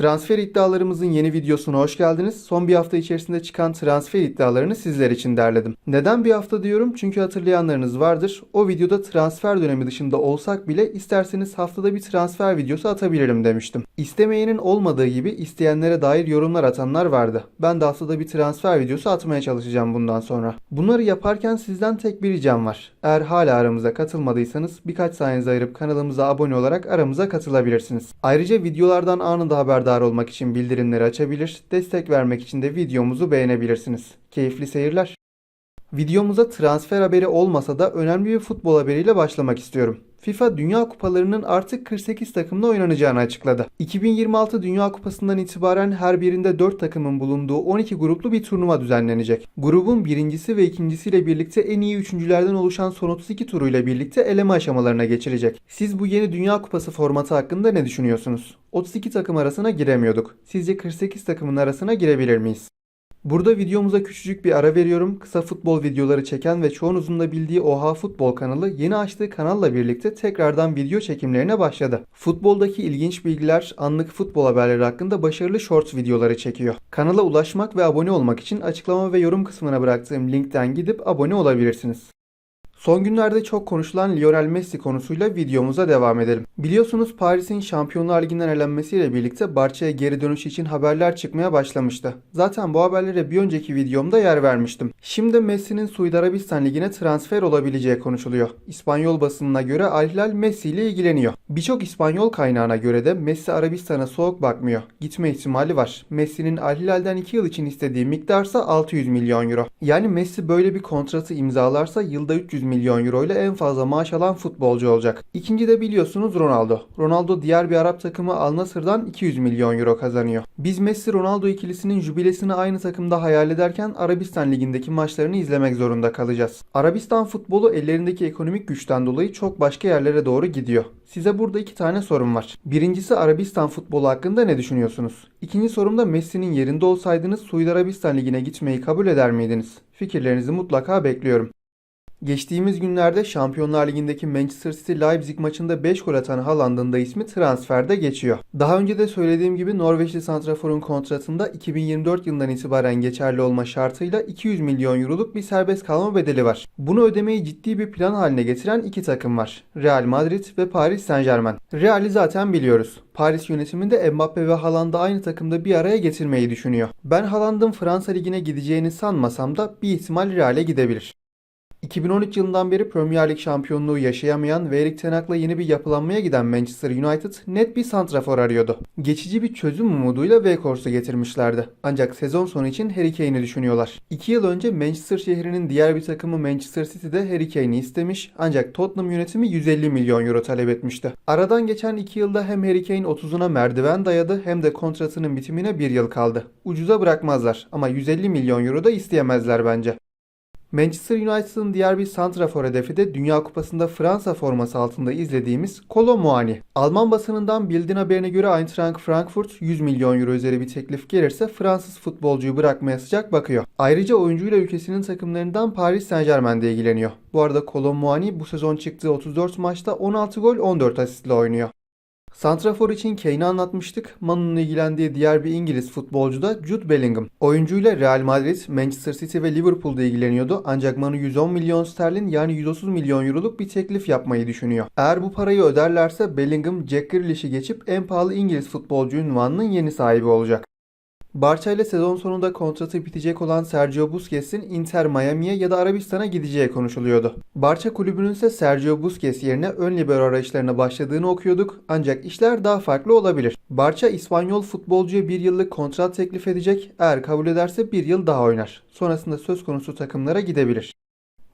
Transfer iddialarımızın yeni videosuna hoş geldiniz. Son bir hafta içerisinde çıkan transfer iddialarını sizler için derledim. Neden bir hafta diyorum? Çünkü hatırlayanlarınız vardır. O videoda transfer dönemi dışında olsak bile isterseniz haftada bir transfer videosu atabilirim demiştim. İstemeyenin olmadığı gibi isteyenlere dair yorumlar atanlar vardı. Ben de haftada bir transfer videosu atmaya çalışacağım bundan sonra. Bunları yaparken sizden tek bir ricam var. Eğer hala aramıza katılmadıysanız birkaç saniyenizi ayırıp kanalımıza abone olarak aramıza katılabilirsiniz. Ayrıca videolardan anında haberdar olmak için bildirimleri açabilir, destek vermek için de videomuzu beğenebilirsiniz. Keyifli seyirler. Videomuza transfer haberi olmasa da önemli bir futbol haberiyle başlamak istiyorum. FIFA Dünya Kupalarının artık 48 takımla oynanacağını açıkladı. 2026 Dünya Kupası'ndan itibaren her birinde 4 takımın bulunduğu 12 gruplu bir turnuva düzenlenecek. Grubun birincisi ve ikincisiyle birlikte en iyi üçüncülerden oluşan son 32 turuyla birlikte eleme aşamalarına geçilecek. Siz bu yeni Dünya Kupası formatı hakkında ne düşünüyorsunuz? 32 takım arasına giremiyorduk. Sizce 48 takımın arasına girebilir miyiz? Burada videomuza küçücük bir ara veriyorum. Kısa futbol videoları çeken ve çoğunuzun da bildiği Oha Futbol kanalı yeni açtığı kanalla birlikte tekrardan video çekimlerine başladı. Futboldaki ilginç bilgiler, anlık futbol haberleri hakkında başarılı shorts videoları çekiyor. Kanala ulaşmak ve abone olmak için açıklama ve yorum kısmına bıraktığım linkten gidip abone olabilirsiniz. Son günlerde çok konuşulan Lionel Messi konusuyla videomuza devam edelim. Biliyorsunuz Paris'in Şampiyonlar Ligi'nden elenmesiyle birlikte Barça'ya geri dönüş için haberler çıkmaya başlamıştı. Zaten bu haberlere bir önceki videomda yer vermiştim. Şimdi Messi'nin Suudi Arabistan Ligi'ne transfer olabileceği konuşuluyor. İspanyol basınına göre Al Hilal Messi ile ilgileniyor. Birçok İspanyol kaynağına göre de Messi Arabistan'a soğuk bakmıyor. Gitme ihtimali var. Messi'nin Al Hilal'den 2 yıl için istediği miktarsa 600 milyon euro. Yani Messi böyle bir kontratı imzalarsa yılda 300 milyon euro ile en fazla maaş alan futbolcu olacak. İkinci de biliyorsunuz Ronaldo. Ronaldo diğer bir Arap takımı Al Nassr'dan 200 milyon euro kazanıyor. Biz Messi Ronaldo ikilisinin jübilesini aynı takımda hayal ederken Arabistan ligindeki maçlarını izlemek zorunda kalacağız. Arabistan futbolu ellerindeki ekonomik güçten dolayı çok başka yerlere doğru gidiyor. Size burada iki tane sorum var. Birincisi Arabistan futbolu hakkında ne düşünüyorsunuz? İkinci sorum da Messi'nin yerinde olsaydınız Suudi Arabistan ligine gitmeyi kabul eder miydiniz? Fikirlerinizi mutlaka bekliyorum. Geçtiğimiz günlerde Şampiyonlar Ligi'ndeki Manchester City Leipzig maçında 5 gol atan Haaland'ın da ismi transferde geçiyor. Daha önce de söylediğim gibi Norveçli santraforun kontratında 2024 yılından itibaren geçerli olma şartıyla 200 milyon euroluk bir serbest kalma bedeli var. Bunu ödemeyi ciddi bir plan haline getiren iki takım var. Real Madrid ve Paris Saint Germain. Real'i zaten biliyoruz. Paris yönetiminde Mbappe ve Haaland'ı aynı takımda bir araya getirmeyi düşünüyor. Ben Haaland'ın Fransa Ligi'ne gideceğini sanmasam da bir ihtimal Real'e gidebilir. 2013 yılından beri Premier Lig şampiyonluğu yaşayamayan ve Erik Ten Hag'la yeni bir yapılanmaya giden Manchester United net bir santrafor arıyordu. Geçici bir çözüm umuduyla Weghorst'u getirmişlerdi. Ancak sezon sonu için Harry Kane'i düşünüyorlar. 2 yıl önce Manchester şehrinin diğer bir takımı Manchester City'de Harry Kane'i istemiş ancak Tottenham yönetimi 150 milyon euro talep etmişti. Aradan geçen 2 yılda hem Harry Kane 30'una merdiven dayadı hem de kontratının bitimine 1 yıl kaldı. Ucuza bırakmazlar ama 150 milyon euro da isteyemezler bence. Manchester United'ın diğer bir santrafor hedefi de Dünya Kupası'nda Fransa forması altında izlediğimiz Kolo Muani. Alman basınından bildiğin haberine göre Eintracht Frankfurt 100 milyon euro üzeri bir teklif gelirse Fransız futbolcuyu bırakmaya sıcak bakıyor. Ayrıca oyuncuyla ülkesinin takımlarından Paris Saint Germain de ilgileniyor. Bu arada Kolo Muani bu sezon çıktığı 34 maçta 16 gol 14 asistle oynuyor. Santrafor için Kane'i anlatmıştık. Manu'nun ilgilendiği diğer bir İngiliz futbolcu da Jude Bellingham. Oyuncuyla Real Madrid, Manchester City ve Liverpool'da ilgileniyordu ancak Manu 110 milyon sterlin yani 130 milyon euroluk bir teklif yapmayı düşünüyor. Eğer bu parayı öderlerse Bellingham Jack Grealish'i geçip en pahalı İngiliz futbolcu ünvanının yeni sahibi olacak. Barça ile sezon sonunda kontratı bitecek olan Sergio Busquets'in Inter Miami'ye ya da Arabistan'a gideceği konuşuluyordu. Barça kulübünün ise Sergio Busquets yerine ön libero arayışlarına başladığını okuyorduk ancak işler daha farklı olabilir. Barça İspanyol futbolcuya bir yıllık kontrat teklif edecek eğer kabul ederse bir yıl daha oynar. Sonrasında söz konusu takımlara gidebilir.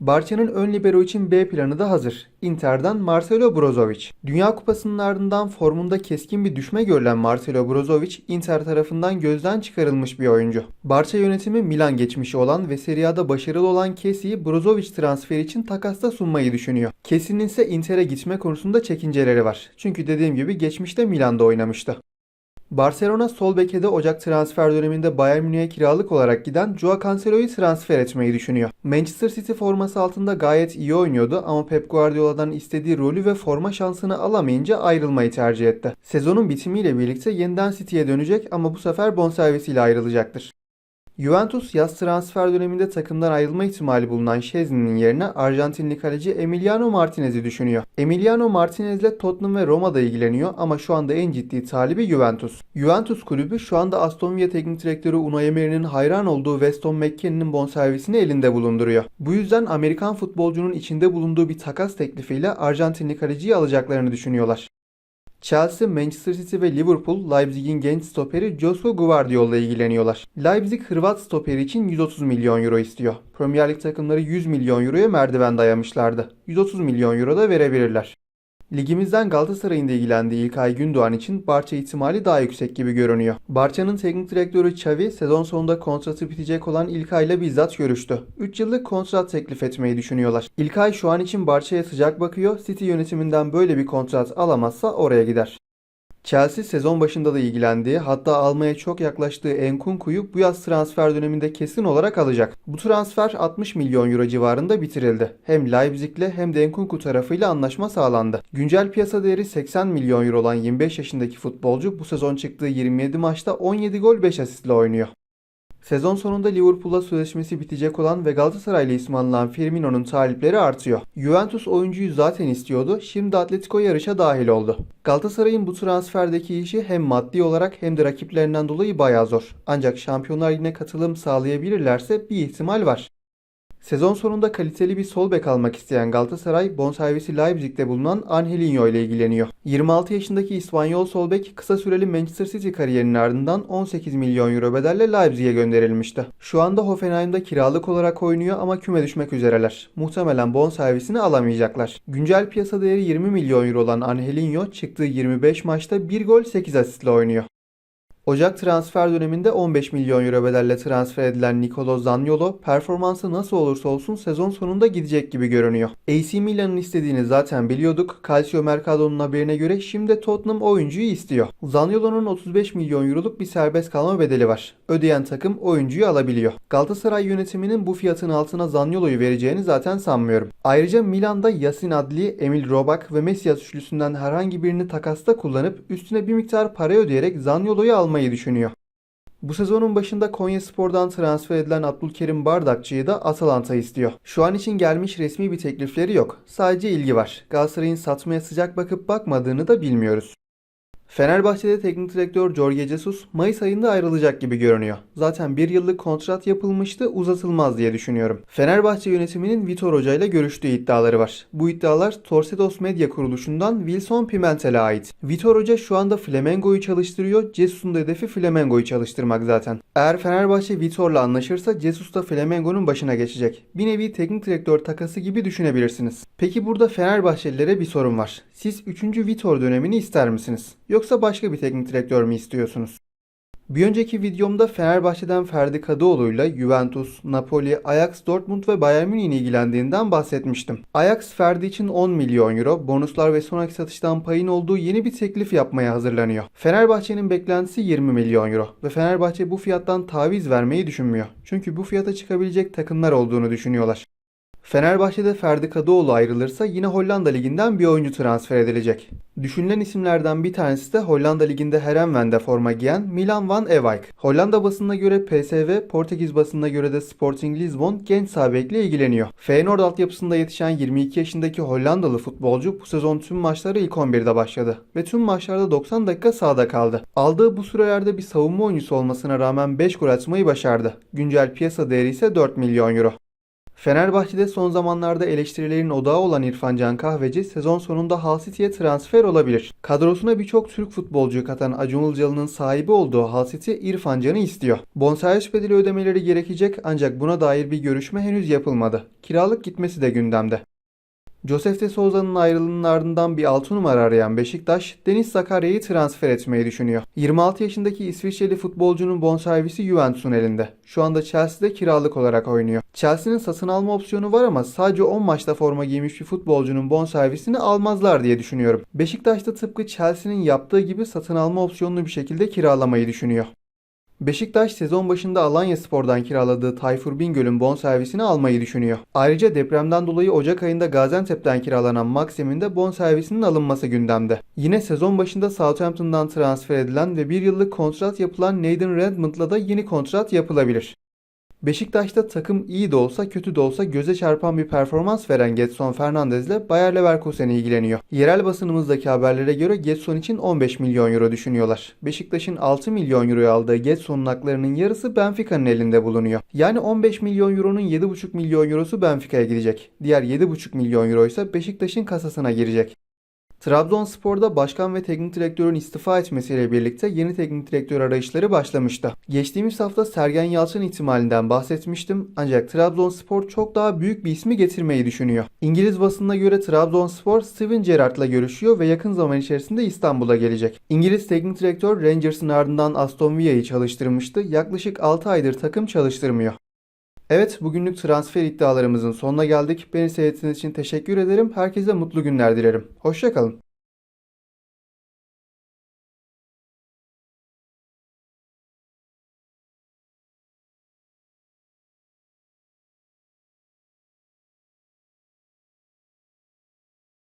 Barça'nın ön libero için B planı da hazır. Inter'den Marcelo Brozovic. Dünya Kupası'nın ardından formunda keskin bir düşme görülen Marcelo Brozovic, Inter tarafından gözden çıkarılmış bir oyuncu. Barça yönetimi Milan geçmişi olan ve Serie A'da başarılı olan Kessi'yi Brozovic transferi için takasta sunmayı düşünüyor. Kessi'nin ise Inter'e gitme konusunda çekinceleri var. Çünkü dediğim gibi geçmişte Milan'da oynamıştı. Barcelona sol beke de Ocak transfer döneminde Bayern Münih'e kiralık olarak giden Joao Cancelo'yu transfer etmeyi düşünüyor. Manchester City forması altında gayet iyi oynuyordu ama Pep Guardiola'dan istediği rolü ve forma şansını alamayınca ayrılmayı tercih etti. Sezonun bitimiyle birlikte yeniden City'ye dönecek ama bu sefer bonservisiyle ayrılacaktır. Juventus yaz transfer döneminde takımdan ayrılma ihtimali bulunan Şezni'nin yerine Arjantinli kaleci Emiliano Martinez'i düşünüyor. Emiliano Martinez ile Tottenham ve Roma'da ilgileniyor ama şu anda en ciddi talibi Juventus. Juventus kulübü şu anda Aston Villa teknik direktörü Unai Emery'nin hayran olduğu Weston McKennie'nin bonservisini elinde bulunduruyor. Bu yüzden Amerikan futbolcunun içinde bulunduğu bir takas teklifiyle Arjantinli kaleciyi alacaklarını düşünüyorlar. Chelsea, Manchester City ve Liverpool Leipzig'in genç stoperi Joshua Gvardiol'la ilgileniyorlar. Leipzig Hırvat stoperi için 130 milyon euro istiyor. Premier Lig takımları 100 milyon euroya merdiven dayamışlardı. 130 milyon euro da verebilirler. Ligimizden Galatasaray'ın da ilgilendiği İlkay Gündoğan için Barça ihtimali daha yüksek gibi görünüyor. Barça'nın teknik direktörü Xavi sezon sonunda kontratı bitecek olan İlkay'la bizzat görüştü. 3 yıllık kontrat teklif etmeyi düşünüyorlar. İlkay şu an için Barça'ya sıcak bakıyor. City yönetiminden böyle bir kontrat alamazsa oraya gider. Chelsea sezon başında da ilgilendiği hatta almaya çok yaklaştığı Enkunku'yu bu yaz transfer döneminde kesin olarak alacak. Bu transfer 60 milyon euro civarında bitirildi. Hem Leipzig'le hem de Enkunku tarafıyla anlaşma sağlandı. Güncel piyasa değeri 80 milyon euro olan 25 yaşındaki futbolcu bu sezon çıktığı 27 maçta 17 gol 5 asistle oynuyor. Sezon sonunda Liverpool'la sözleşmesi bitecek olan ve Galatasaray'la ismi anılan Firmino'nun talipleri artıyor. Juventus oyuncuyu zaten istiyordu, şimdi Atletico yarışa dahil oldu. Galatasaray'ın bu transferdeki işi hem maddi olarak hem de rakiplerinden dolayı bayağı zor. Ancak Şampiyonlar Ligi'ne katılım sağlayabilirlerse bir ihtimal var. Sezon sonunda kaliteli bir sol bek almak isteyen Galatasaray, bonservisi Leipzig'te bulunan Angelinho ile ilgileniyor. 26 yaşındaki İspanyol sol bek kısa süreli Manchester City kariyerinin ardından 18 milyon euro bedelle Leipzig'e gönderilmişti. Şu anda Hoffenheim'da kiralık olarak oynuyor ama küme düşmek üzereler. Muhtemelen bonservisini alamayacaklar. Güncel piyasa değeri 20 milyon euro olan Angelinho çıktığı 25 maçta 1 gol 8 asistle oynuyor. Ocak transfer döneminde 15 milyon euro bedelle transfer edilen Nicolo Zaniolo performansı nasıl olursa olsun sezon sonunda gidecek gibi görünüyor. AC Milan'ın istediğini zaten biliyorduk. Calcio Mercado'nun haberine göre şimdi Tottenham oyuncuyu istiyor. Zaniolo'nun 35 milyon euroluk bir serbest kalma bedeli var. Ödeyen takım oyuncuyu alabiliyor. Galatasaray yönetiminin bu fiyatın altına Zaniolo'yu vereceğini zaten sanmıyorum. Ayrıca Milan'da Yasin Adli, Emil Robak ve Messias üçlüsünden herhangi birini takasta kullanıp üstüne bir miktar para ödeyerek Zaniolo'yu almayı almayı düşünüyor. Bu sezonun başında Konya Spor'dan transfer edilen Abdülkerim Bardakçı'yı da Atalanta istiyor. Şu an için gelmiş resmi bir teklifleri yok. Sadece ilgi var. Galatasaray'ın satmaya sıcak bakıp bakmadığını da bilmiyoruz. Fenerbahçe'de teknik direktör Jorge Jesus Mayıs ayında ayrılacak gibi görünüyor. Zaten bir yıllık kontrat yapılmıştı uzatılmaz diye düşünüyorum. Fenerbahçe yönetiminin Vitor Hoca ile görüştüğü iddiaları var. Bu iddialar Torcedos Medya kuruluşundan Wilson Pimentel'e ait. Vitor Hoca şu anda Flamengo'yu çalıştırıyor. Jesus'un da hedefi Flamengo'yu çalıştırmak zaten. Eğer Fenerbahçe Vitor'la anlaşırsa Jesus da Flamengo'nun başına geçecek. Bir nevi teknik direktör takası gibi düşünebilirsiniz. Peki burada Fenerbahçelilere bir sorun var. Siz 3. Vitor dönemini ister misiniz? Yoksa başka bir teknik direktör mü istiyorsunuz? Bir önceki videomda Fenerbahçe'den Ferdi Kadıoğlu'yla Juventus, Napoli, Ajax, Dortmund ve Bayern Münih'in ilgilendiğinden bahsetmiştim. Ajax Ferdi için 10 milyon euro, bonuslar ve sonraki satıştan payın olduğu yeni bir teklif yapmaya hazırlanıyor. Fenerbahçe'nin beklentisi 20 milyon euro ve Fenerbahçe bu fiyattan taviz vermeyi düşünmüyor. Çünkü bu fiyata çıkabilecek takımlar olduğunu düşünüyorlar. Fenerbahçe'de Ferdi Kadıoğlu ayrılırsa yine Hollanda Ligi'nden bir oyuncu transfer edilecek. Düşünülen isimlerden bir tanesi de Hollanda Ligi'nde Herenven'de forma giyen Milan van Ewijk. Hollanda basınına göre PSV, Portekiz basınına göre de Sporting Lisbon genç sağ bekle ilgileniyor. Feyenoord altyapısında yetişen 22 yaşındaki Hollandalı futbolcu bu sezon tüm maçları ilk 11'de başladı ve tüm maçlarda 90 dakika sahada kaldı. Aldığı bu sürelerde bir savunma oyuncusu olmasına rağmen 5 gol atmayı başardı. Güncel piyasa değeri ise 4 milyon euro. Fenerbahçe'de son zamanlarda eleştirilerin odağı olan İrfan Can Kahveci sezon sonunda Hull City'ye transfer olabilir. Kadrosuna birçok Türk futbolcuyu katan Acun Ilıcalı'nın sahibi olduğu Hull City İrfan Can'ı istiyor. Bonservis bedeli ödemeleri gerekecek ancak buna dair bir görüşme henüz yapılmadı. Kiralık gitmesi de gündemde. Josef de Souza'nın ayrılığının ardından bir 6 numara arayan Beşiktaş, Deniz Zakarya'yı transfer etmeyi düşünüyor. 26 yaşındaki İsviçreli futbolcunun bonservisi Juventus'un elinde. Şu anda Chelsea'de kiralık olarak oynuyor. Chelsea'nin satın alma opsiyonu var ama sadece 10 maçta forma giymiş bir futbolcunun bonservisini almazlar diye düşünüyorum. Beşiktaş da tıpkı Chelsea'nin yaptığı gibi satın alma opsiyonlu bir şekilde kiralamayı düşünüyor. Beşiktaş sezon başında Alanya Spor'dan kiraladığı Tayfur Bingöl'ün bonservisini almayı düşünüyor. Ayrıca depremden dolayı Ocak ayında Gaziantep'ten kiralanan Maxim'in de bonservisinin alınması gündemde. Yine sezon başında Southampton'dan transfer edilen ve bir yıllık kontrat yapılan Nathan Redmond'la da yeni kontrat yapılabilir. Beşiktaş'ta takım iyi de olsa kötü de olsa göze çarpan bir performans veren Getson Fernandez ile Bayer Leverkusen ilgileniyor. Yerel basınımızdaki haberlere göre Getson için 15 milyon euro düşünüyorlar. Beşiktaş'ın 6 milyon euroya aldığı Getson'un haklarının yarısı Benfica'nın elinde bulunuyor. Yani 15 milyon euronun 7,5 milyon eurosu Benfica'ya gidecek. Diğer 7,5 milyon euro ise Beşiktaş'ın kasasına girecek. Trabzonspor'da başkan ve teknik direktörün istifa etmesiyle birlikte yeni teknik direktör arayışları başlamıştı. Geçtiğimiz hafta Sergen Yalçın ihtimalinden bahsetmiştim ancak Trabzonspor çok daha büyük bir ismi getirmeyi düşünüyor. İngiliz basınına göre Trabzonspor Steven Gerrard'la görüşüyor ve yakın zaman içerisinde İstanbul'a gelecek. İngiliz teknik direktör Rangers'ın ardından Aston Villa'yı çalıştırmıştı. Yaklaşık 6 aydır takım çalıştırmıyor. Evet bugünlük transfer iddialarımızın sonuna geldik. Beni seyrettiğiniz için teşekkür ederim. Herkese mutlu günler dilerim. Hoşçakalın.